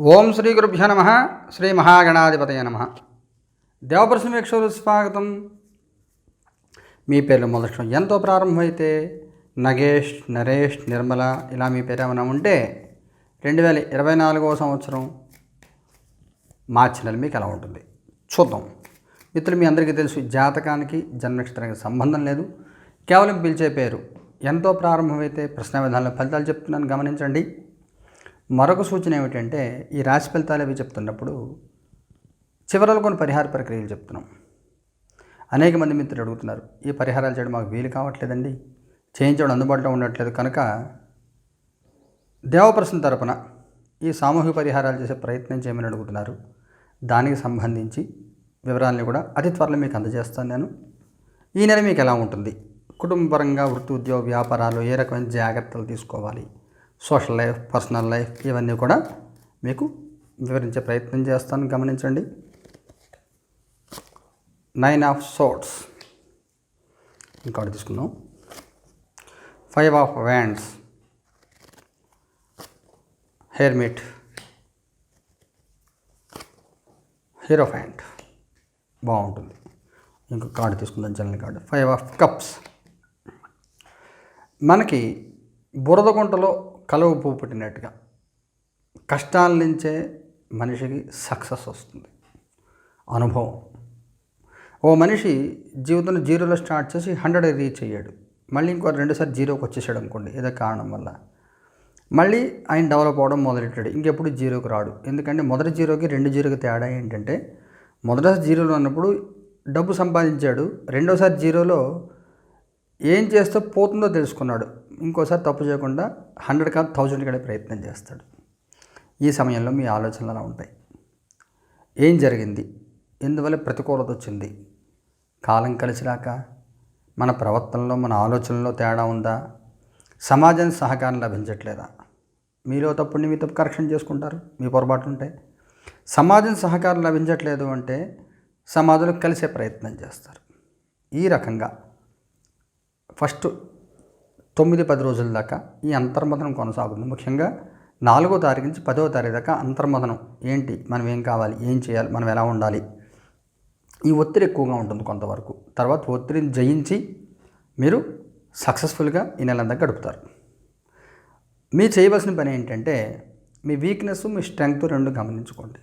ఓం శ్రీ గురుభ్యో నమ శ్రీ మహాగణాధిపతయ నమ. దేవప్రశ్న స్వాగతం. మీ పేర్లు మొదటి ఎంతో ప్రారంభమైతే నగేష్ నరేష్ నిర్మల ఇలా మీ పేరు ఏమైనా ఉంటే రెండు వేల ఇరవై నాలుగవ సంవత్సరం మార్చి నెల మీకు ఎలా ఉంటుంది. చూద్దాం. మిత్రులు మీ అందరికీ తెలుసు జాతకానికి జన్మనక్షత్రానికి సంబంధం లేదు. కేవలం పిలిచే పేరు. ఎంతో ప్రారంభమైతే ప్రశ్న విధానంలో ఫలితాలు చెప్తున్నాను. గమనించండి. మరొక సూచన ఏమిటంటే ఈ రాశి ఫలితాలు అవి చెప్తున్నప్పుడు చివరలో కొన్ని పరిహార ప్రక్రియలు చెప్తున్నాం. అనేక మంది మిత్రులు అడుగుతున్నారు ఈ పరిహారాలు చేయడం మాకు వీలు కావట్లేదండి. చేయించడం అందుబాటులో ఉండట్లేదు. కనుక దేవప్రశ్న తరపున ఈ సామూహిక పరిహారాలు చేసే ప్రయత్నం చేయమని అడుగుతున్నారు. దానికి సంబంధించి వివరాలని కూడా అతి త్వరలో మీకు అందజేస్తాను నేను. ఈ నెల మీకు ఎలా ఉంటుంది? కుటుంబపరంగా వృత్తి ఉద్యోగ వ్యాపారాలు ఏ రకమైన జాగ్రత్తలు తీసుకోవాలి? సోషల్ లైఫ్ పర్సనల్ లైఫ్ ఇవన్నీ కూడా మీకు వివరించే ప్రయత్నం చేస్తాను. గమనించండి. నైన్ ఆఫ్ సోట్స్ ఇంకోటి తీసుకుందాం. Five of wands. Hermit hierophant బాగుంటుంది. ఇంకో కార్డు తీసుకుందాం general card. Five of cups. మనకి బురద గుంటలో కలువ పువ్వు పుట్టినట్టుగా కష్టాల నుంచే మనిషికి సక్సెస్ వస్తుంది. అనుభవం. ఓ మనిషి జీవితంలో జీరోలో స్టార్ట్ చేసి హండ్రెడ్ రీచ్ అయ్యాడు. మళ్ళీ ఇంకో రెండుసారి జీరోకి వచ్చేసాడు అనుకోండి ఏదో కారణం వల్ల. మళ్ళీ ఆయన డెవలప్ అవ్వడం మొదలెట్టాడు. ఇంకెప్పుడు జీరోకి రాడు. ఎందుకంటే మొదటి జీరోకి రెండు జీరోకి తేడా ఏంటంటే మొదటిసారి జీరోలో ఉన్నప్పుడు డబ్బు సంపాదించాడు. రెండోసారి జీరోలో ఏం చేస్తే పోతుందో తెలుసుకున్నాడు. ఇంకోసారి తప్పు చేయకుండా హండ్రెడ్ కాదు థౌజండ్ కడే ప్రయత్నం చేస్తాడు. ఈ సమయంలో మీ ఆలోచనలు అలా ఉంటాయి. ఏం జరిగింది? ఎందువల్ల ప్రతికూలత వచ్చింది? కాలం కలిసి రాక మన ప్రవర్తనలో మన ఆలోచనలో తేడా ఉందా? సమాజం సహకారం లభించట్లేదా? మీలో తప్పుని మీ తప్పు కరెక్షన్ చేసుకుంటారు. మీ పొరపాట్లు ఉంటాయి. సమాజం సహకారం లభించట్లేదు అంటే సమాజంలో కలిసే ప్రయత్నం చేస్తారు. ఈ రకంగా ఫస్ట్ తొమ్మిది పది రోజుల దాకా ఈ అంతర్మథనం కొనసాగుతుంది. ముఖ్యంగా నాలుగో తారీఖు నుంచి పదవ తారీఖు దాకా అంతర్మథనం. ఏంటి? మనం ఏం కావాలి? ఏం చేయాలి? మనం ఎలా ఉండాలి? ఈ ఒత్తిడి ఎక్కువగా ఉంటుంది కొంతవరకు. తర్వాత ఒత్తిడిని జయించి మీరు సక్సెస్ఫుల్గా ఈ నెలంతా గడుపుతారు. మీరు చేయవలసిన పని ఏంటంటే మీ వీక్నెస్ మీ స్ట్రెంగ్త్ రెండు గమనించుకోండి.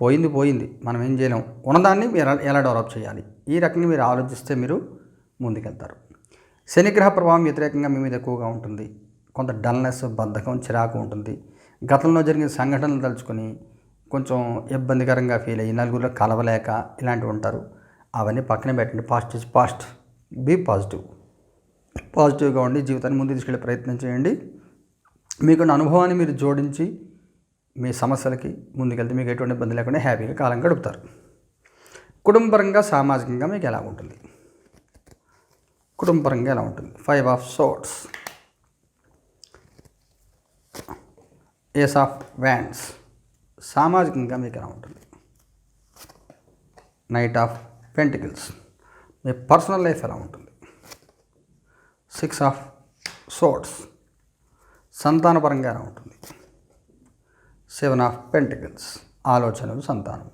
పోయింది పోయింది. మనం ఏం చేయలేం. ఉన్నదాన్ని మీరు ఎలా- ఎలా డెవలప్ చేయాలి? ఈ రకంగా మీరు ఆలోచిస్తే మీరు ముందుకెళ్తారు. శనిగ్రహ ప్రభావం వ్యతిరేకంగా మీ మీద ఎక్కువగా ఉంటుంది. కొంత డల్నెస్ బద్ధకం చిరాకు ఉంటుంది. గతంలో జరిగిన సంఘటనలు తలుచుకొని కొంచెం ఇబ్బందికరంగా ఫీల్ అయ్యి నలుగురిలో కలవలేక ఇలాంటివి ఉంటారు. అవన్నీ పక్కన పెట్టండి. Past past be positive. పాజిటివ్గా ఉండి జీవితాన్ని ముందు తీసుకెళ్ళే ప్రయత్నం చేయండి. మీకున్న అనుభవాన్ని మీరు జోడించి మీ సమస్యలకి ముందుకెళ్తే మీకు ఎటువంటి ఇబ్బంది లేకుండా హ్యాపీగా కాలం గడుపుతారు. కుటుంబపరంగా సామాజికంగా మీకు ఎలా ఉంటుంది? కుటుంబపరంగా ఎలా ఉంటుంది? Five of swords ace of wands సామాజికంగా మీకు ఎలా ఉంటుంది? నైట్ ఆఫ్ పెంటికల్స్ మీ పర్సనల్ లైఫ్ ఎలా ఉంటుంది? సిక్స్ ఆఫ్ సోట్స్ సంతానపరంగా ఎలా ఉంటుంది? సెవెన్ ఆఫ్ పెంటికల్స్ ఆలోచనలు సంతానం.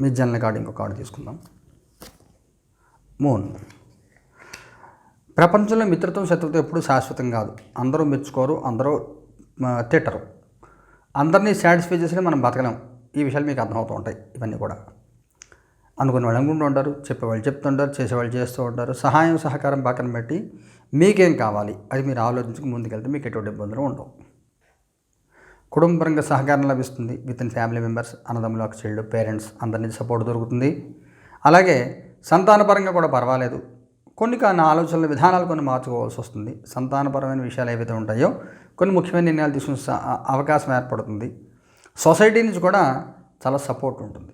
మీ జనరల్ కార్డు ఇంకో కార్డు తీసుకుందాం. మూన్ ప్రపంచంలో మిత్రత్వం శత్రుత్వం ఎప్పుడూ శాశ్వతం కాదు. అందరూ మెచ్చుకోరు అందరూ తిట్టరు. అందరినీ సాటిస్ఫై చేసినా మనం బతకలేం. ఈ విషయాలు మీకు అర్థమవుతూ ఉంటాయి ఇవన్నీ కూడా. అనుకున్న వాళ్ళు అనుకుంటూ ఉంటారు చెప్పేవాళ్ళు చెప్తుంటారు చేసేవాళ్ళు చేస్తూ ఉంటారు. సహాయం సహకారం పక్కన పెట్టి మీకేం కావాలి? అది మీరు ఆలోచించుకు ముందుకెళ్తే మీకు ఎటువంటి ఇబ్బందులు ఉండవు. కుటుంబపరంగా సహకారం లభిస్తుంది. విత్ ఇన్ ఫ్యామిలీ మెంబర్స్ అన్నదమ్ములు ఒక చెల్లు పేరెంట్స్ అందరి సపోర్ట్ దొరుకుతుంది. అలాగే సంతానపరంగా కూడా పర్వాలేదు. కొన్ని కొన్ని ఆలోచనల విధానాలు కొన్ని మార్చుకోవాల్సి వస్తుంది. సంతానపరమైన విషయాలు ఏవైతే ఉంటాయో కొన్ని ముఖ్యమైన నిర్ణయాలు తీసుకునే అవకాశం ఏర్పడుతుంది. సొసైటీ నుంచి కూడా చాలా సపోర్ట్ ఉంటుంది.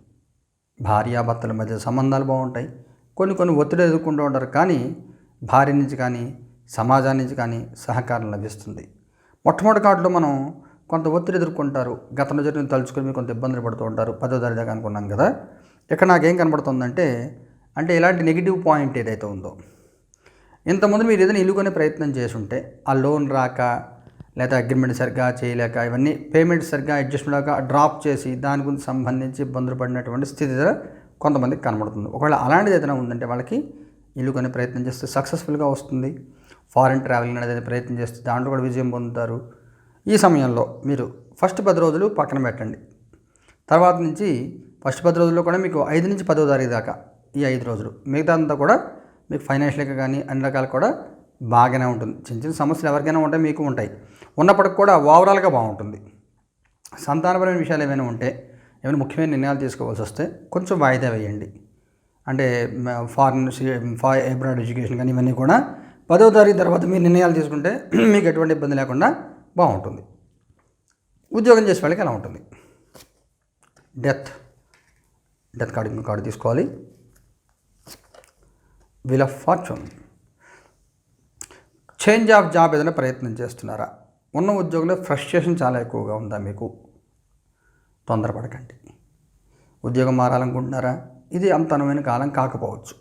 భార్యాభర్తల మధ్య సంబంధాలు బాగుంటాయి. కొన్ని కొన్ని ఒత్తిడి ఎదుర్కొంటూ ఉంటారు. కానీ భార్య నుంచి కానీ సమాజం నుంచి కానీ సహకారం లభిస్తుంది. మొట్టమొదటి కార్డులో మనం కొంత ఒత్తిడి ఎదుర్కొంటారు. గతంలో జరిగిన తలుచుకొని కొంత ఇబ్బందులు పడుతూ ఉంటారు. పదో తరగతిగా దాకా అనుకున్నాం కదా. ఇక్కడ నాకేం కనబడుతుందంటే అంటే ఇలాంటి నెగిటివ్ పాయింట్ ఏదైతే ఉందో ఇంతకుముందు మీరు ఏదైనా ఇల్లు కొనే ప్రయత్నం చేసుంటే ఆ లోన్ రాక లేదా అగ్రిమెంట్ సరిగ్గా చేయలేక ఇవన్నీ పేమెంట్ సరిగ్గా అడ్జస్ట్మెంట్ అవ్వక డ్రాప్ చేసి దాని గురించి సంబంధించి ఇబ్బందులు పడినటువంటి స్థితి కొంతమందికి కనబడుతుంది. ఒకవేళ అలాంటిది ఏదైనా ఉందంటే వాళ్ళకి ఇల్లు కొనే ప్రయత్నం చేస్తే సక్సెస్ఫుల్గా వస్తుంది. ఫారిన్ ట్రావెలింగ్ అనేది ప్రయత్నం చేస్తే దాంట్లో కూడా విజయం పొందుతారు. ఈ సమయంలో మీరు ఫస్ట్ పది రోజులు పక్కన పెట్టండి. తర్వాత నుంచి ఫస్ట్ పది రోజుల్లో కూడా మీకు ఐదు నుంచి పదో తారీఖు దాకా ఈ ఐదు రోజులు మిగతా అంతా కూడా మీకు ఫైనాన్షియల్గా కానీ అన్ని రకాలు కూడా బాగానే ఉంటుంది. చిన్న చిన్న సమస్యలు ఎవరికైనా ఉంటాయి మీకు ఉంటాయి. ఉన్నప్పటికి కూడా ఓవరాల్గా బాగుంటుంది. సంతానపరమైన విషయాలు ఏమైనా ఉంటే ఏమైనా ముఖ్యమైన నిర్ణయాలు తీసుకోవాల్సి వస్తే కొంచెం వాయిదా వేయండి. అంటే ఫారిన్ ఫా అబ్రాడ్ ఎడ్యుకేషన్ కానీ ఇవన్నీ కూడా పదో తారీఖు తర్వాత మీరు నిర్ణయాలు తీసుకుంటే మీకు ఎటువంటి ఇబ్బంది లేకుండా బాగుంటుంది. ఉద్యోగం చేసే వాళ్ళకి ఎలా ఉంటుంది. డెత్ డెత్ కార్డు ఇంకో కార్డు తీసుకోవాలి. Wheel of fortune change of job ఏదైనా ప్రయత్నం చేస్తున్నారా? ఉన్న ఉద్యోగంలో ఫ్రస్ట్రేషన్ చాలా ఎక్కువగా ఉందా మీకు? తొందరపడకండి. ఉద్యోగం మారాలనుకుంటున్నారా? ఇది అంత అనువైన కాలం కాకపోవచ్చు.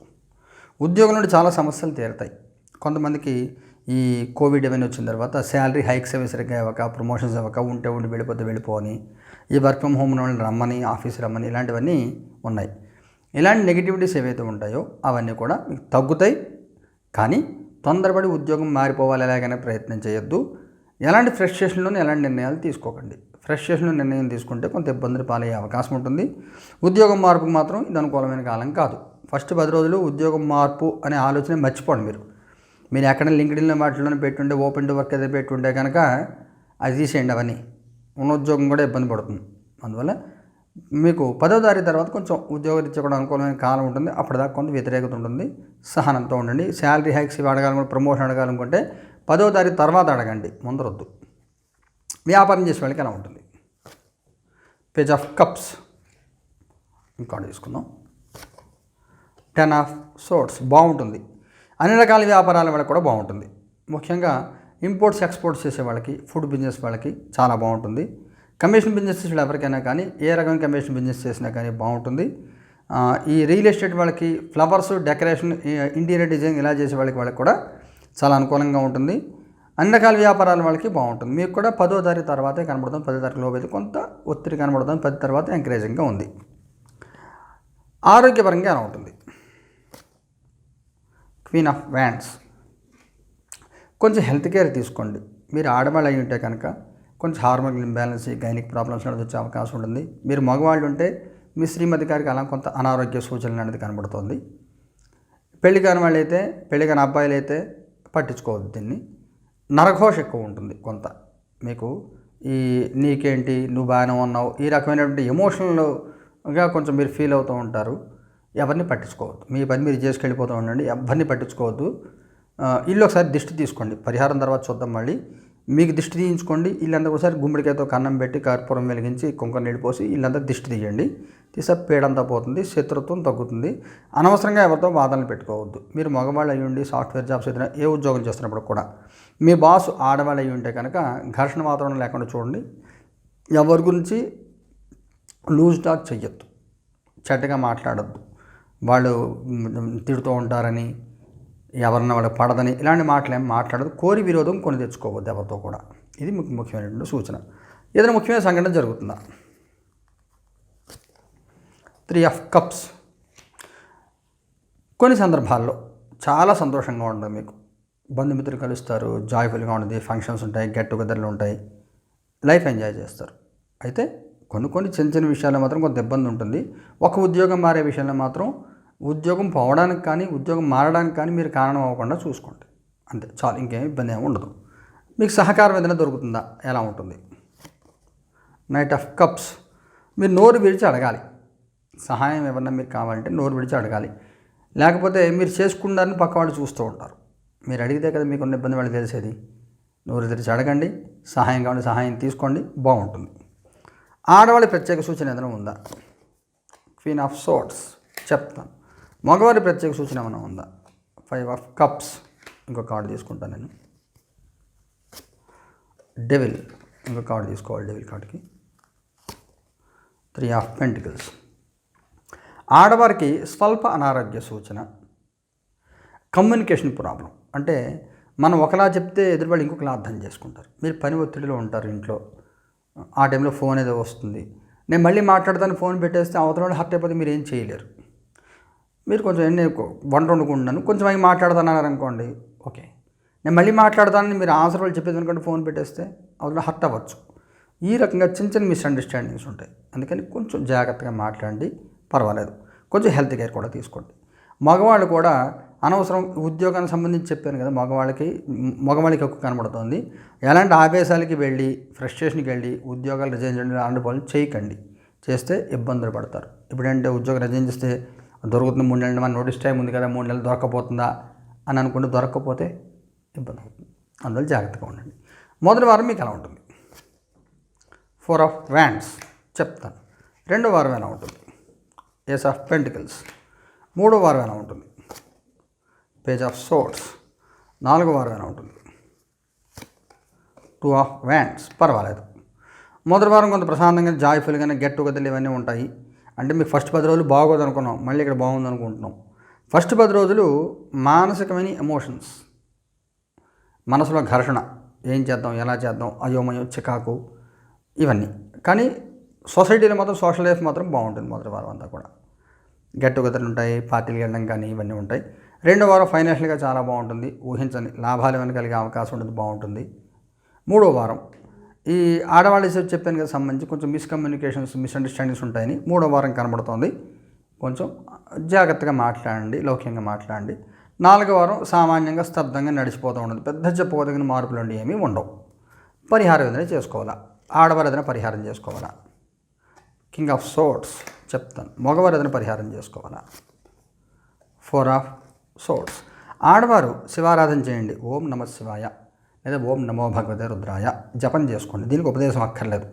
ఉద్యోగం నుండి చాలా సమస్యలు తీరుతాయి. కొంతమందికి ఈ కోవిడ్ ఏమైనా వచ్చిన తర్వాత శాలరీ హైక్స్ అవి సరిగ్గా ఇవ్వక ప్రమోషన్స్ ఇవ్వక ఉంటే ఉండి వెళ్ళిపోతే వెళ్ళిపోని ఈ వర్క్ ఫ్రమ్ హోమ్ వాళ్ళని రమ్మని ఆఫీస్ రమ్మని ఇలాంటివన్నీ ఉన్నాయి. ఇలాంటి నెగిటివిటీస్ ఏవైతే ఉంటాయో అవన్నీ కూడా మీకు తగ్గుతాయి. కానీ తొందరపడి ఉద్యోగం మారిపోవాలి ఎలాగైనా ప్రయత్నం చేయొద్దు. ఎలాంటి ఫ్రస్ట్రేషన్లోనే ఎలాంటి నిర్ణయాలు తీసుకోకండి. ఫ్రస్ట్రేషన్లో నిర్ణయం తీసుకుంటే కొంత ఇబ్బందులు పాలయ్యే అవకాశం ఉంటుంది. ఉద్యోగం మార్పుకు మాత్రం ఇది అనుకూలమైన కాలం కాదు. ఫస్ట్ పది రోజులు ఉద్యోగం మార్పు అనే ఆలోచన మర్చిపోండి మీరు. మీరు ఎక్కడ లింక్డ్ఇన్లో వాటిలోనే పెట్టుండే ఓపెన్ టు వర్క్ ఏదో పెట్టుంటే కనుక అది తీసేయండి అవన్నీ. ఉన్న ఉద్యోగం కూడా ఇబ్బంది పడుతుంది. అందువల్ల మీకు పదో తారీఖు తర్వాత కొంచెం ఉద్యోగరీత్యా కూడా అనుకూలమైన కాలం ఉంటుంది. అప్పటిదాకా కొంత వ్యతిరేకత ఉంటుంది. సహనంతో ఉండండి. శాలరీ హైక్స్ ఇవి అడగాలనుకుంటే ప్రమోషన్ అడగాలనుకుంటే పదో తారీఖు తర్వాత అడగండి. ముందరొద్దు. వ్యాపారం చేసే వాళ్ళకి ఎలా ఉంటుంది? పేజ్ ఆఫ్ కప్స్ ఇంకా తీసుకుందాం. టెన్ ఆఫ్ సోర్ట్స్ బాగుంటుంది. అన్ని రకాల వ్యాపారాల వాళ్ళకి కూడా బాగుంటుంది. ముఖ్యంగా ఇంపోర్ట్స్ ఎక్స్పోర్ట్స్ చేసే వాళ్ళకి ఫుడ్ బిజినెస్ వాళ్ళకి చాలా బాగుంటుంది. కమిషన్ బిజినెస్ చేసే ఎవరికైనా కానీ ఏ రకమైన కమిషన్ బిజినెస్ చేసినా కానీ బాగుంటుంది. ఈ రియల్ ఎస్టేట్ వాళ్ళకి ఫ్లవర్స్ డెకరేషన్ ఇంటీరియర్ డిజైన్ ఇలా చేసే వాళ్ళకి వాళ్ళకి కూడా చాలా అనుకూలంగా ఉంటుంది. అన్ని రకాల వ్యాపారాల వాళ్ళకి బాగుంటుంది. మీకు కూడా పదో తారీఖు తర్వాతే కనబడుతుంది పదో తారీఖు లోపు కొంత ఒత్తిడి కనబడుతుంది పది తర్వాత ఎంకరేజింగ్గా ఉంది. ఆరోగ్యపరంగా ఎలా ఉంటుంది? క్వీన్ ఆఫ్ వ్యాండ్స్ కొంచెం హెల్త్ కేర్ తీసుకోండి. మీరు ఆడవాళ్ళు అయి ఉంటే కనుక కొంచెం హార్మోన్ ఇంబ్యాలెన్స్ గైనిక్ ప్రాబ్లమ్స్ అనేది వచ్చే అవకాశం ఉంటుంది. మీరు మగవాళ్ళు ఉంటే మీ శ్రీమతి గారికి అలా కొంత అనారోగ్య సూచనలు అనేది కనబడుతుంది. పెళ్ళి కాని వాళ్ళు అయితే పెళ్ళి కాని అబ్బాయిలు అయితే పట్టించుకోవద్దు దీన్ని. నరఘోష ఎక్కువ ఉంటుంది కొంత. మీకు ఈ నీకేంటి నువ్వు బాగానే ఉన్నావు ఈ రకమైనటువంటి ఎమోషనల్గా కొంచెం మీరు ఫీల్ అవుతూ ఉంటారు. ఎవరిని పట్టించుకోవద్దు. మీ పని మీరు చేసుకెళ్ళిపోతూ ఉండండి. ఎవరిని పట్టించుకోవద్దు. ఇల్లు ఒకసారి దిష్టి తీసుకోండి. పరిహారం తర్వాత చూద్దాం మళ్ళీ. మీకు దిష్టి తీయించుకోండి. ఇల్లంతా ఒకసారి గుమ్మడికాయతో కన్నం పెట్టి కర్పూరం వెలిగించి కుంకుమ నీళ్ళు పోసి ఇల్లంతా దిష్టి తీయండి. తీసా పేడంతా పోతుంది శత్రుత్వం తగ్గుతుంది. అనవసరంగా ఎవరితో వాదనలు పెట్టుకోవద్దు. మీరు మగవాళ్ళు అయ్యుండి సాఫ్ట్వేర్ జాబ్స్ ఏదైనా ఏ ఉద్యోగం చేస్తున్నప్పుడు కూడా మీ బాస్ ఆడవాళ్ళు అయ్యి ఉంటే కనుక ఘర్షణ వాతావరణం లేకుండా చూడండి. ఎవరి గురించి లూజ్ టాక్ చెయ్యొద్దు. చెడ్డగా మాట్లాడద్దు. వాళ్ళు తిడుతూ ఉంటారని ఎవరన్నా వాళ్ళకి పడదని ఇలాంటి మాటలు ఏం మాట్లాడదు. కోరి విరోధం కొని తెచ్చుకోవద్దు ఎవరితో కూడా. ఇది మీకు ముఖ్యమైనటువంటి సూచన. ఏదైనా ముఖ్యమైన సంఘటన జరుగుతుందా? Three of cups. కొన్ని సందర్భాల్లో చాలా సంతోషంగా ఉంటుంది మీకు. బంధుమిత్రులు కలుస్తారు జాయ్ఫుల్గా ఉండదు ఫంక్షన్స్ ఉంటాయి గెట్ టుగెదర్లు ఉంటాయి లైఫ్ ఎంజాయ్ చేస్తారు. అయితే కొన్ని కొన్ని చిన్న చిన్న విషయాల్లో మాత్రం కొంత ఇబ్బంది ఉంటుంది. ఒక ఉద్యోగం మారే విషయంలో మాత్రం ఉద్యోగం పోవడానికి కానీ ఉద్యోగం మారడానికి కానీ మీరు కారణం అవ్వకుండా చూసుకోండి. అంతే చాలు ఇంకేం ఇబ్బంది ఏమి ఉండదు. మీకు సహకారం ఏదైనా దొరుకుతుందా? ఎలా ఉంటుంది? నైట్ ఆఫ్ కప్స్ మీరు నోరు విడిచి అడగాలి. సహాయం ఏమన్నా మీరు కావాలంటే నోరు విడిచి అడగాలి. లేకపోతే మీరు చేసుకుంటారని పక్క వాళ్ళు చూస్తూ ఉంటారు. మీరు అడిగితే కదా మీకు ఉన్న ఇబ్బంది వాళ్ళు తెలిసేది. నోరు తెరిచి అడగండి. సహాయం కావాలి సహాయం తీసుకోండి. బాగుంటుంది. ఆడవాళ్ళ ప్రత్యేక సూచన ఏదైనా ఉందా? క్వీన్ ఆఫ్ సోట్స్ చెప్తాను. మగవారి ప్రత్యేక సూచన ఏమైనా ఉందా? ఫైవ్ ఆఫ్ కప్స్ ఇంకో కార్డు తీసుకుంటాను నేను. డెవిల్ ఇంకో కార్డు తీసుకోవాలి డెవిల్ కార్డుకి త్రీ ఆఫ్ పెంటికల్స్ ఆడవారికి స్వల్ప అనారోగ్య సూచన. కమ్యూనికేషన్ ప్రాబ్లం అంటే మనం ఒకలా చెప్తే ఎదురువాళ్ళు ఇంకొకలా అర్థం చేసుకుంటారు. మీరు పని ఒత్తిడిలో ఉంటారు ఇంట్లో. ఆ టైంలో ఫోన్ ఏదో వస్తుంది. నేను మళ్ళీ మాట్లాడతాను ఫోన్ పెట్టేస్తే అవతల వాళ్ళు హర్ట్ అయిపోతే మీరు ఏం చేయలేరు. మీరు కొంచెం ఎన్ని వంట వండుకుంటున్నాను. కొంచెం అవి మాట్లాడుతున్నారు అనుకోండి. ఓకే. నేను మళ్ళీ మాట్లాడతానని మీరు ఆన్సర్ వాళ్ళు చెప్పేది అనుకోండి ఫోన్ పెట్టేస్తే అవతల హర్ట్ అవ్వచ్చు. ఈ రకంగా చిన్న చిన్న మిస్అండర్స్టాండింగ్స్ ఉంటాయి. అందుకని కొంచెం జాగ్రత్తగా మాట్లాడండి. పర్వాలేదు. కొంచెం హెల్త్ కేర్ కూడా తీసుకోండి. మగవాళ్ళు కూడా అనవసరం ఉద్యోగానికి సంబంధించి చెప్పాను కదా మగవాళ్ళకి మగవాళ్ళకి ఎక్కువ కనబడుతుంది. ఎలాంటి ఆవేశాలకి వెళ్ళి ఫ్రస్ట్రేషన్కి వెళ్ళి ఉద్యోగాలు రిజైన్ చేయడం అలాంటి పనులు చేయకండి. చేస్తే ఇబ్బందులు పడతారు. ఇప్పుడంటే ఉద్యోగం రిజైన్ చేస్తే దొరుకుతుంది మూడు నెలలు మన నోటీస్ టైం ఉంది కదా మూడు నెలలు దొరకపోతుందా అని అనుకుంటే దొరకకపోతే ఇబ్బంది అవుతుంది. అందువల్ల జాగ్రత్తగా ఉండండి. మొదటి వారం మీకు ఎలా ఉంటుంది? ఫోర్ ఆఫ్ వ్యాండ్స్ చెప్తాను. రెండో వారం ఎలా ఉంటుంది? ఏస్ ఆఫ్ పెంటికల్స్ మూడో వారం ఎలా ఉంటుంది? పేజ్ ఆఫ్ సోట్స్ నాలుగో వారం ఎలా ఉంటుంది? టూ ఆఫ్ వ్యాండ్స్ పర్వాలేదు. మొదటి వారం కొంత ప్రశాంతంగా జాయ్ఫుల్గానే గెట్ టుగెదర్లు ఇవన్నీ ఉంటాయి. అంటే మీకు ఫస్ట్ పది రోజులు బాగోదు అనుకున్నాం మళ్ళీ ఇక్కడ బాగుంది అనుకుంటున్నాం ఫస్ట్ పది రోజులు మానసికమైన ఎమోషన్స్ మనసులో ఘర్షణ. ఏం చేద్దాం ఎలా చేద్దాం అయోమయం చికాకు ఇవన్నీ. కానీ సొసైటీలో మాత్రం సోషల్ లైఫ్ మాత్రం బాగుంటుంది మొదటి వారం అంతా కూడా. గెట్ టుగెదర్లు ఉంటాయి పార్టీలు వెళ్ళడం కానీ ఇవన్నీ ఉంటాయి. రెండో వారం ఫైనాన్షియల్గా చాలా బాగుంటుంది. ఊహించని లాభాలు ఏమైనా కలిగే అవకాశం ఉంటుంది బాగుంటుంది. మూడో వారం ఈ ఆడవాళ్ళ విషయం చెప్పాను కదా సంబంధించి కొంచెం మిస్కమ్యూనికేషన్స్ మిస్అండర్స్టాండింగ్స్ ఉంటాయని మూడో వారం కనబడుతోంది. కొంచెం జాగ్రత్తగా మాట్లాడండి లౌక్యంగా మాట్లాడండి. నాలుగో వారం సామాన్యంగా స్తబ్దంగా నడిచిపోతూ ఉండదు పెద్ద చెప్పుకోదగిన మార్పులు అండి ఏమీ ఉండవు. పరిహారం ఏదైనా చేసుకోవాలా? ఆడవారు ఏదైనా పరిహారం చేసుకోవాలా? కింగ్ ఆఫ్ సోట్స్ చెప్తాను. మగవారు ఏదైనా పరిహారం చేసుకోవాలా? ఫోర్ ఆఫ్ సోట్స్ ఆడవారు శివారాధన చేయండి. ఓం నమ శివాయ. లేదా ఓం నమో భగవతే రుద్రాయ. జపం చేసుకోండి. దీనికి ఉపదేశం అక్కర్లేదు.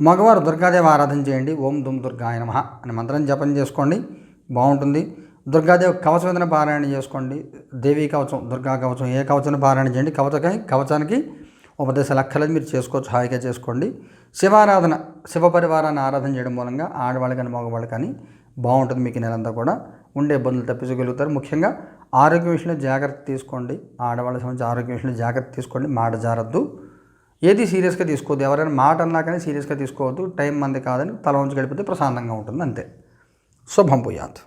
మగవారు దుర్గాదేవి ఆరాధన చేయండి. ఓం దుమ్ దుర్గాయ నమ అని మంత్రం జపం చేసుకోండి. బాగుంటుంది. దుర్గాదేవి కవచం పారాయణ చేసుకోండి. దేవీ కవచం దుర్గా కవచం ఏ కవచం పారాయణ చేయండి. కవచకై కవచానికి ఉపదేశాలు అక్కర్లేదు. మీరు చేసుకోవచ్చు. హాయిగా చేసుకోండి. శివారాధన శివ పరివారాన్ని ఆరాధన చేయడం మూలంగా ఆడవాళ్ళు కానీ మగవాళ్ళు కానీ బాగుంటుంది. మీకు నెలంతా కూడా ఉండే ఇబ్బందులు తప్పించగలుగుతారు. ముఖ్యంగా ఆరోగ్య విషయంలో జాగ్రత్త తీసుకోండి. ఆడవాళ్ళ సంబంధించి ఆరోగ్య విషయంలో జాగ్రత్త తీసుకోండి. మాట జారద్దు. ఏది సీరియస్గా తీసుకోవద్దు. ఎవరైనా మాట అన్నా కానీ సీరియస్గా తీసుకోవద్దు. టైం మంది కాదని తల ఉంచి గడిపితే ప్రశాంతంగా ఉంటుంది అంతే. శుభం పుయాత్